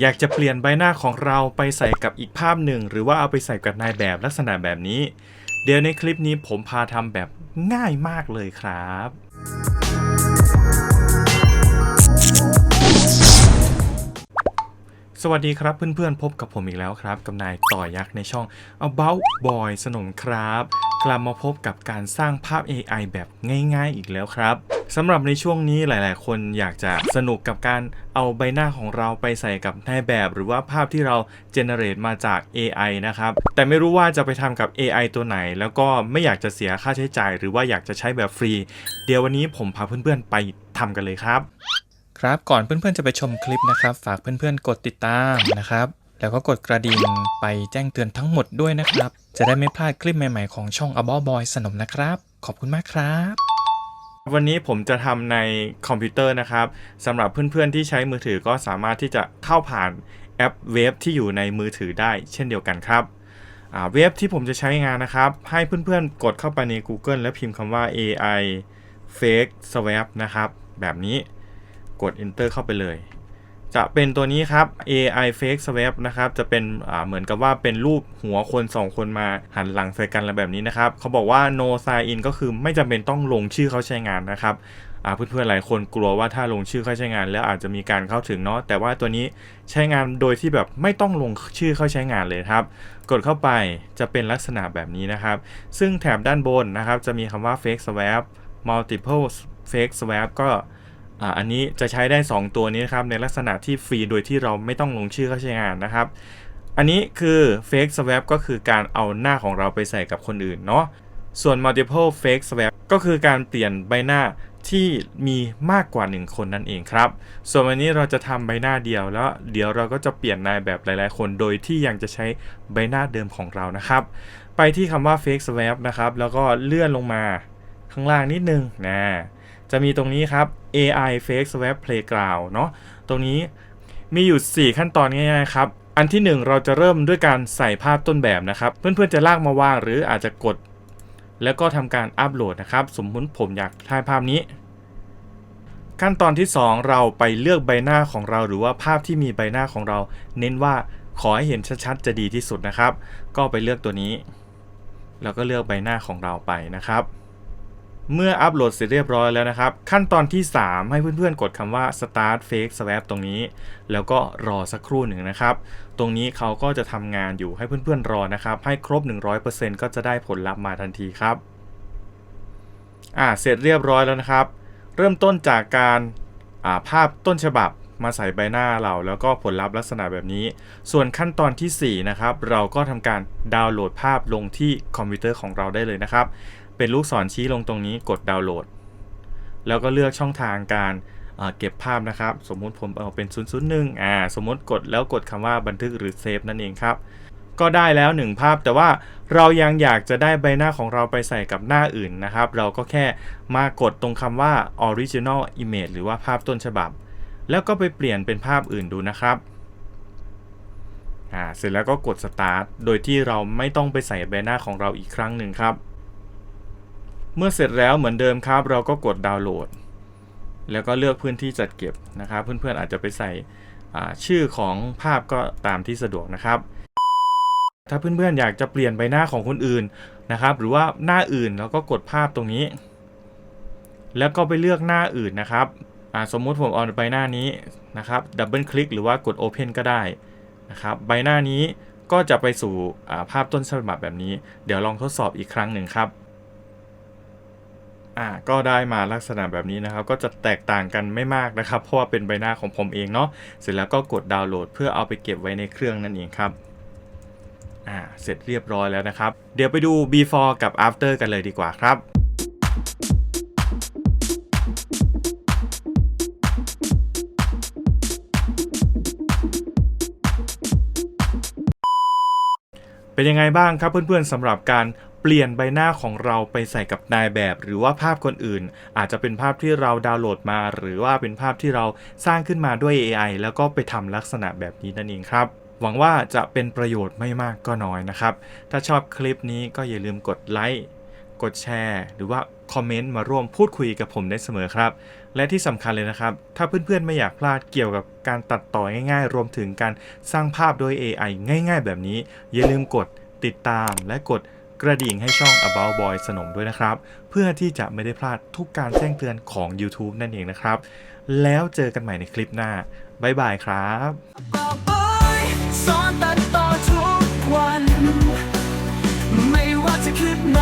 อยากจะเปลี่ยนใบหน้าของเราไปใส่กับอีกภาพหนึ่ง หรือว่าเอาไปใส่กับนายแบบลักษณะแบบนี้ เดี๋ยวในคลิปนี้ผมพาทำแบบง่ายมากเลยครับ สวัสดีครับเพื่อนๆ พบกับผมอีกแล้วครับกับนายต่อยักษ์ในช่อง About Boy สนมครับ กลับมาพบกับการสร้างภาพ AI แบบง่ายๆ อีกแล้วครับสำหรับในช่วงนี้หลายๆ คนอยากจะสนุกกับการเอาใบหน้าของเราไปใส่กับนายแบบ หรือว่าภาพที่เราเจเนเรตมาจาก AI นะครับ แต่ไม่รู้ว่าจะไปทำกับ AI ตัวไหน แล้วก็ไม่อยากจะเสียค่าใช้จ่าย หรือว่าอยากจะใช้แบบฟรี เดี๋ยววันนี้ผมพาเพื่อนๆ ไปทำกันเลยครับ ครับก่อนเพื่อนๆจะไปชมคลิปนะครับ ฝากเพื่อนๆกดติดตามนะครับ แล้วก็กดกระดิ่งไปแจ้งเตือนทั้งหมดด้วยนะครับ จะได้ไม่พลาดคลิปใหม่ๆของช่อง a b o Boy สนมนะครับ ขอบคุณมากครับ วันนี้ผมจะทำในคอมพิวเตอร์นะครับสำหรับเพื่อนๆที่ใช้มือถือก็สามารถที่จะเข้าผ่านแอปเว็บที่อยู่ในมือถือได้เช่นเดียวกันครับอ่าเว็บที่ผมจะใช้งานนะครับ ให้เพื่อนๆ กดเข้าไปใน Google แล้วพิมพ์คำว่า AI Fake Swap นะครับ แบบนี้ กด enter เข้าไปเลย จะเป็นตัวนี้ครับ AI fake swap นะครับ จะเป็นเหมือนกับว่าเป็นรูปหัวคน 2 คนมาหันหลังใส่กันอะไรแบบนี้นะครับ เขาบอกว่า no sign in ก็คือไม่จำเป็นต้องลงชื่อเขาใช้งานนะครับเพื่อนๆหลายคนกลัวว่าถ้าลงชื่อเข้าใช้งาน แล้วอาจจะมีการเข้าถึงเนาะแต่ว่าตัวนี้ใช้งานโดยที่แบบไม่ต้องลงชื่อเข้าใช้งานเลยครับ กดเข้าไปจะเป็นลักษณะแบบนี้นะครับ ซึ่งแถบด้านบนนะครับ จะมีคำว่า fake swap multiple fake swap ก็ อ่าอันนี้จะใช้ได้ 2 ตัวนี้นะครับในลักษณะที่ฟรีโดยที่เราไม่ต้องลงชื่อเข้าใช้งานนะครับ อันนี้คือ fake swap ก็คือการเอาหน้าของเราไปใส่กับคนอื่นเนาะส่วน multiple fake swap ก็คือการเปลี่ยนใบหน้าที่มีมากกว่า 1 คนนั่นเองครับ ส่วนวันนี้เราจะทำใบหน้าเดียวแล้วเดี๋ยวเราก็จะเปลี่ยนนายแบบหลาย ๆ คนโดยที่ยังจะใช้ใบหน้าเดิมของเรานะครับ ไปที่คำว่า fake swap นะครับ แล้วก็เลื่อนลงมาข้างล่างนิดนึงนะ จะมีตรงนี้ครับ AI Fake Swap Playground เนาะตรงนี้มีอยู่ 4 ขั้นตอนง่ายๆครับ อันที่ 1 เราจะเริ่มด้วยการใส่ภาพต้นแบบนะครับ เพื่อนๆจะลากมาวางหรืออาจจะกด แล้วก็ทำการอัปโหลดนะครับ สมมุติผมอยากถ่ายภาพนี้ ขั้นตอนที่ 2 เราไปเลือกใบหน้าของเรา หรือว่าภาพที่มีใบหน้าของเรา เน้นว่าขอให้เห็นชัดๆจะดีที่สุดนะครับ ก็ไปเลือกตัวนี้ แล้วก็เลือกใบหน้าของเราไปนะครับ เมื่ออัปโหลดเสร็จเรียบร้อยแล้วนะครับ ขั้นตอนที่ 3 ให้เพื่อนๆ กดคำว่า start fake swap ตรงนี้ แล้วก็รอสักครู่หนึ่งนะครับ ตรงนี้เขาก็จะทำงานอยู่ให้เพื่อนๆ รอนะครับ ให้ครบ 100%ก็จะได้ผลลัพธ์มาทันทีครับ อ่า เสร็จเรียบร้อยแล้วนะครับ เริ่มต้นจากการอ่าภาพต้นฉบับมาใส่ใบหน้าเราแล้วก็ผลลัพธ์ลักษณะแบบนี้ ส่วนขั้นตอนทีสี่ 4 นะครับ เราก็ทำการดาวน์โหลดภาพลงที่คอมพิวเตอร์ของเราได้เลยนะครับ เป็นลูกศรชี้ลงตรงนี้กดดาวน์โหลด แล้วก็เลือกช่องทางการเอ่อเก็บภาพนะครับ สมมุติผมเอาเป็น 001อ่าสมมุติกดแล้วกดคำว่าบันทึกหรือเซฟนั่นเองครับ ก็ได้แล้ว 1 ภาพแต่ว่าเรายังอยากจะได้ใบหน้าของเราไปใส่กับหน้าอื่นนะครับ เราก็แค่มากดตรงคำว่า original image หรือว่าภาพต้นฉบับ แล้วก็ไปเปลี่ยนเป็นภาพอื่นดูนะครับอ่าเสร็จแล้วก็กด start โดยที่เราไม่ต้องไปใส่ใบหน้าของเราอีกครั้งหนึ่งครับ เมื่อเสร็จแล้วเหมือนเดิมครับ เราก็กดดาวน์โหลด แล้วก็เลือกพื้นที่จัดเก็บนะครับ เพื่อนๆอาจจะไปใส่ชื่อของภาพก็ตามที่สะดวกนะครับ ถ้าเพื่อนๆอยากจะเปลี่ยนใบหน้าของคนอื่นนะครับ หรือว่าหน้าอื่นแล้วก็กดภาพตรงนี้ แล้วก็ไปเลือกหน้าอื่นนะครับสมมุติผมเอาใบหน้านี้นะครับดับเบิลคลิกหรือว่ากด Open ก็ได้นะครับใบหน้านี้ก็จะไปสู่ภาพต้นฉบับแบบนี้ เดี๋ยวลองทดสอบอีกครั้งหนึ่งครับ อ่าก็ได้มาลักษณะแบบนี้นะครับ ก็จะแตกต่างกันไม่มากนะครับ เพราะว่าเป็นใบหน้าของผมเองเนาะเสร็จแล้วก็กดดาวน์โหลด เพื่อเอาไปเก็บไว้ในเครื่องนั่นเองครับอ่าเสร็จเรียบร้อยแล้วนะครับ เดี๋ยวไปดู before กับ after กันเลยดีกว่าครับเป็นยังไงบ้างครับเพื่อนๆสำหรับการ เปลี่ยนใบหน้าของเราไปใส่กับนายแบบ หรือว่าภาพคนอื่น อาจจะเป็นภาพที่เราดาวน์โหลดมา หรือว่าเป็นภาพที่เราสร้างขึ้นมาด้วย AI แล้วก็ไปทำลักษณะแบบนี้นั่นเองครับหวังว่าจะเป็นประโยชน์ไม่มากก็น้อยนะครับ ถ้าชอบคลิปนี้ก็อย่าลืมกดไลค์กดแชร์ หรือว่าคอมเมนต์มาร่วมพูดคุยกับผมได้เสมอครับ และที่สำคัญเลยนะครับ ถ้าเพื่อนๆไม่อยากพลาดเกี่ยวกับการตัดต่อง่ายๆ รวมถึงการสร้างภาพโดย AI ง่าย ๆ แบบนี้ อย่าลืมกดติดตามและกด กระดิ่งให้ช่อง About Boy สนมด้วยนะครับ เพื่อที่จะไม่ได้พลาดทุกการแจ้งเตือนของ YouTube นั่นเองนะครับ แล้วเจอกันใหม่ในคลิปหน้า บ๊ายบายครับ About Boy สอนตัดต่อทุกวัน ไม่ว่าจะคลิปไหน